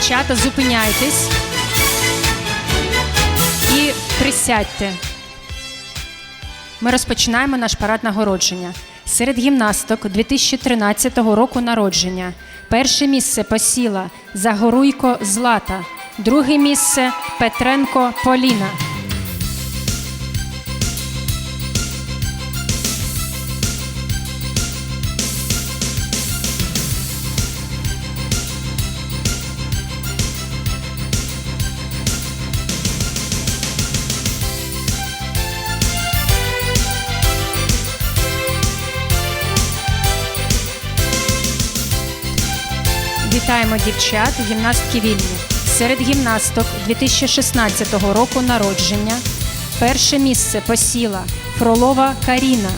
Дівчата, зупиняйтесь і присядьте. Ми розпочинаємо наш парад нагородження. Серед гімнасток 2013 року народження. Перше місце посіла Загоруйко Злата, друге місце Петренко Поліна. Вітаємо дівчат, гімнастки вільні. Серед гімнасток 2016 року народження. Перше місце посіла Фролова Каріна.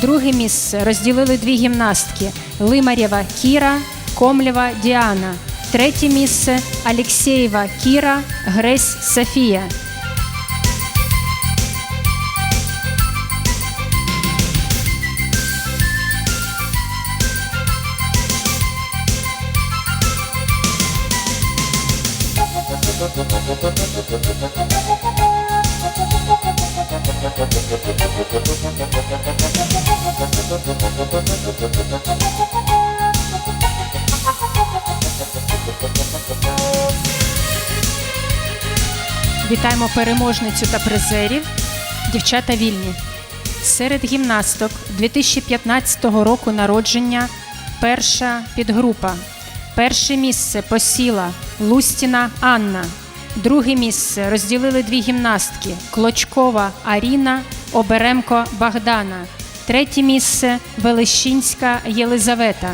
Друге місце розділили дві гімнастки Лимарєва Кіра, Комлєва Діана. Третє місце Алексєєва Кіра, Гресь Софія. Вітаємо переможницю та призерів. Дівчата вільні. Серед гімнасток 2015 року народження перша підгрупа. Перше місце посіла Лустіна Анна. Друге місце розділили дві гімнастки Клочкова Аріна, Оберемко Богдана. Третє місце Велещинська Єлизавета.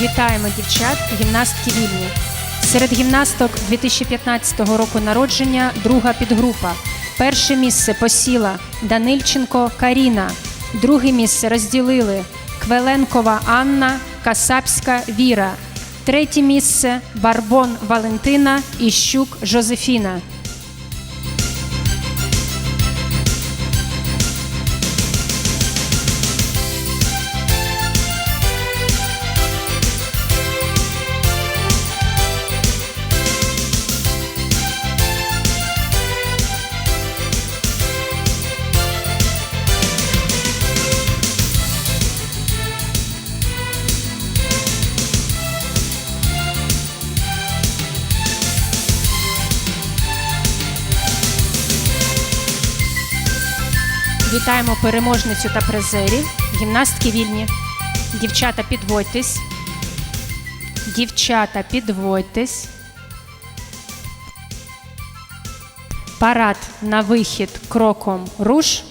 Вітаємо дівчат, гімнастки вільні. Серед гімнасток 2015 року народження друга підгрупа. Перше місце посіла Данильченко Каріна. Друге місце розділили Квеленкова Анна, Касапська Віра. Третє місце Барбон Валентина і Щук Жозефіна. Вітаємо переможницю та призерів. Гімнастки вільні. Дівчата, підводьтесь. Дівчата, підводьтесь. Парад на вихід кроком руш.